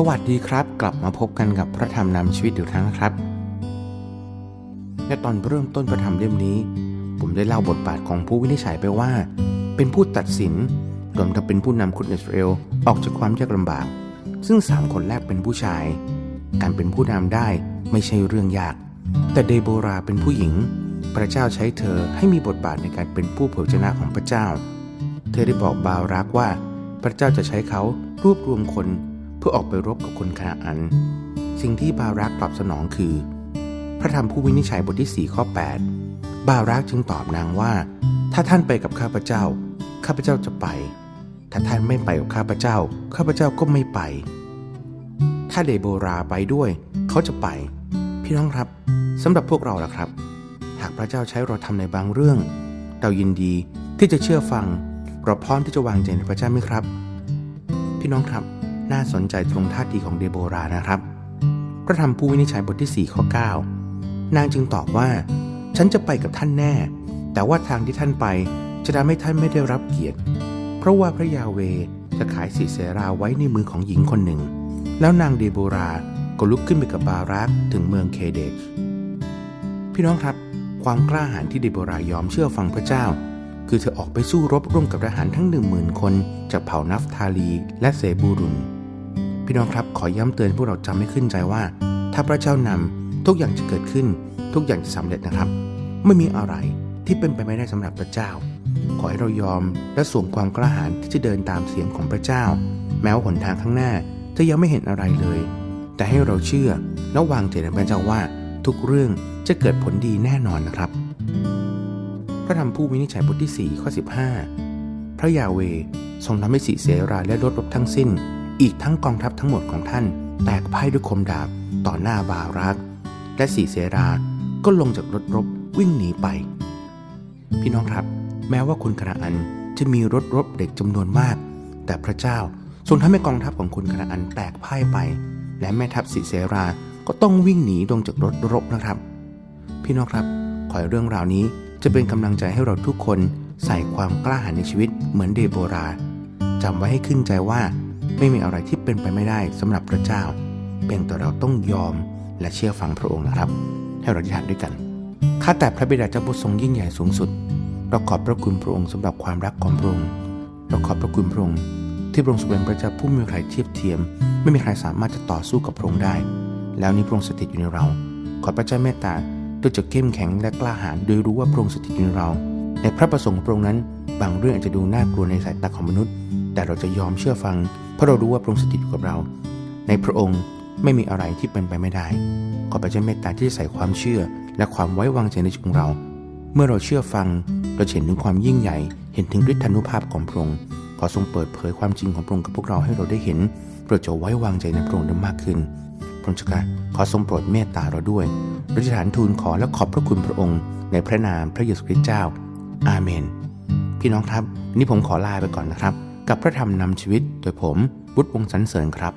สวัสดีครับ กลับมาพบกันกับพระธรรมนำชีวิตอีกครั้งนครับและตอนเริ่มต้นพระธรรมเล่มนี้ ผมได้เล่าบทบาทของผู้วินิจฉัยไปว่า เป็นผู้ตัดสินรวมทั้งเป็นผู้นำคนอิสราเอลออกจากความยากลำบาก ซึ่งสามคนแรกเป็นผู้ชาย การเป็นผู้นำได้ไม่ใช่เรื่องยาก แต่เดโบราเป็นผู้หญิง พระเจ้าใช้เธอให้มีบทบาทในการเป็นผู้เผยชนะของพระเจ้า เธอได้บอกบารักว่า พระเจ้าจะใช้เขารวบรวมคน เพื่อออกไปรบกับคนคาอัน สิ่งที่บารักตอบสนองคือ พระธรรมผู้วินิจฉัยบทที่ 4 ข้อ 8 บารักจึงตอบนางว่า ถ้าท่านไปกับข้าพเจ้า ข้าพเจ้าจะไป ถ้าท่านไม่ไปกับข้าพเจ้า ข้าพเจ้าก็ไม่ไป ถ้าเดโบราไปด้วย เขาจะไป พี่น้องครับสำหรับพวกเราล่ะครับ หากพระเจ้าใช้เราทำในบางเรื่อง เรายินดีที่จะเชื่อฟังเราพร้อมที่จะวางใจในพระเจ้าไหมครับ พี่น้องครับ น่าสนใจตรงท่าทีของเดโบรานะครับ พระธรรมผู้วินิจฉัยบทที่ 4 ข้อ 9 นางจึงตอบว่า ฉันจะไปกับท่านแน่ แต่ว่าทางที่ท่านไปจะทำให้ท่านไม่ได้รับเกียรติ เพราะว่าพระยาเวจะขายสิเสราไว้ในมือของหญิงคนหนึ่ง แล้วนางเดโบราก็ลุกขึ้นไปกับบารักถึงเมืองเคเดชพี่น้องครับ ความกล้าหาญที่เดโบรายอมเชื่อฟังพระเจ้า คือเธอออกไปสู้รบร่วมกับทหารทั้งหนึ่งหมื่นคนจากเผ่านัฟทาลีและเซบูรุน พี่น้องครับขอย้ำเตือนพวกเราจำไม่ขึ้นใจว่า ถ้าพระเจ้านำทุกอย่างจะเกิดขึ้น ทุกอย่างจะสำเร็จนะครับ ไม่มีอะไรที่เป็นไปไม่ได้สำหรับพระเจ้า ขอให้เรายอมและสวมความกล้าหาญที่จะเดินตามเสียงของพระเจ้า แม้ว่าหนทางข้างหน้าจะยังไม่เห็นอะไรเลย แต่ให้เราเชื่อและวางใจในพระเจ้าว่า ทุกเรื่องจะเกิดผลดีแน่นอนนะครับ พระธรรมผู้วินิจฉัยบทที่4ข้อ15 พระยาเวทรงทำให้สีเสราและรถรบทั้งสิ้น อีกทั้งกองทัพทั้งหมดของท่าน แตกพ่ายด้วยคมดาบต่อหน้าบารัก และสีเสราก็ลงจากรถรบวิ่งหนีไป พี่น้องครับ แม้ว่าคนคานาอันจะมีรถรบเด็กจำนวนมาก แต่พระเจ้าทรงทำให้กองทัพของคนคานาอันแตกพ่ายไป และแม่ทัพสีเสราก็ต้องวิ่งหนีลงจากรถรบนะครับ พี่น้องครับ ขอให้เรื่องราวนี้จะเป็นกำลังใจให้เราทุกคนใส่ความกล้าหาญในชีวิตเหมือนเดโบราจำไว้ให้ขึ้นใจว่า ไม่มีอะไรที่เป็นไปไม่ได้สำหรับพระเจ้า เพียงแต่เราต้องยอมและเชื่อฟังพระองค์นะครับ ให้เราอธิษฐานด้วยกันข้าแต่พระบิดาเจ้าผู้ทรงยิ่งใหญ่สูงสุดเราขอบพระคุณพระองค์สำหรับความรักของพระองค์เราขอบพระคุณพระองค์ที่พระองค์ทรงเป็นพระเจ้าผู้ม่มีใครเทียบเทียม ไม่มีใครสามารถจะต่อสู้กับพระองค์ได้ แล้วนี้พระองค์สถิตอยู่ในเรา ขอพระเจ้าเมตตาด้วยจะเข้มแข็งและกล้าหาญโดยรู้ว่าพระองค์สถิตอยู่ในเรา ในพระประสงค์ของพระองค์นั้น บางเรื่องอาจจะดูน่ากลัวในสายตาของมนุษย์ แต่เราจะยอมเชื่อฟัง เพราะเรารู้ว่าพระองค์สถิตอยู่กับเรา ในพระองค์ไม่มีอะไรที่เป็นไปไม่ได้ ขอพระเจ้าเมตตาที่จะใส่ความเชื่อ และความไว้วางใจในชีวิตของเรา เมื่อเราเชื่อฟังเราเห็นถึงความยิ่งใหญ่ เห็นถึงฤทธานุภาพของพระองค์ขอทรงเปิดเผยความจริงของพระองค์กับพวกเราให้เราได้เห็นเราจะไว้วางใจในพระองค์ได้มากขึ้น พระเจ้าค่ะขอทรงโปรดเมตตาเราด้วยเราจะฐานทูลขอและขอบพระคุณพระองค์ ในพระนามพระเยซูคริสต์เจ้า อาเมน พี่น้องครับวันนี้ผมขอลาไปก่อนนะครับ กับพระธรรมนำชีวิตโดยผมบุตรวงสันเสริญครับ